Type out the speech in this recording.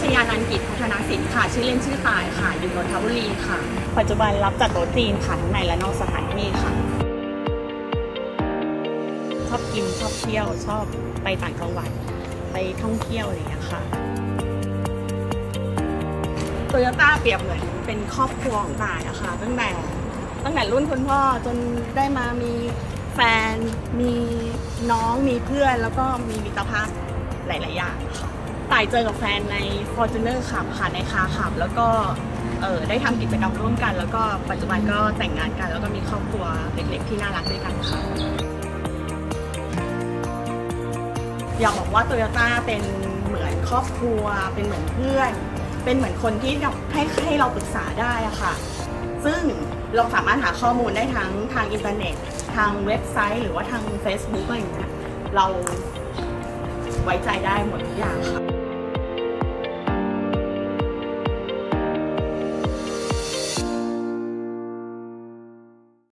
ชยานันกิจพัฒนสินค่ะ ชื่อเล่นชื่อตายค่ะ อยู่นนทบุรีค่ะ ปัจจุบันรับจัดโต๊ะจีนค่ะทั้งในและนอกสถานที่ค่ะ ชอบกินชอบเที่ยวชอบไปต่างจังหวัดไปท่องเที่ยวอะไรอย่างเงี้ยค่ะโตโยต้าเปรียบเหมือนเป็นครอบครัวของตายอะค่ะตั้งแต่ตั้งแต่รุ่นคุณพ่อจนได้มามีแฟน มีน้องมีเพื่อน แล้วก็มีมิตรภาพหลาย ๆ อย่างค่ะ ตายเจอกับแฟนใน Fortuner ขับค่ะในคาขับ แล้วก็เออได้ทำกิจกรรมร่วมกัน แล้วก็ปัจจุบันก็แต่งงานกัน แล้วก็มีครอบครัวเล็กๆที่น่ารักด้วยกันค่ะ อยากบอกว่าโตโยต้าเป็นเหมือนครอบครัว เป็นเหมือนเพื่อน เป็นเหมือนคนที่ให้ให้เราปรึกษาได้อะค่ะ ซึ่งเราสามารถหาข้อมูลได้ทั้งทางอินเทอร์เน็ต ทางเว็บไซต์ หรือว่าทาง Facebook อะไรอย่างเงี้ยเราไว้ใจได้หมดทุกอย่าง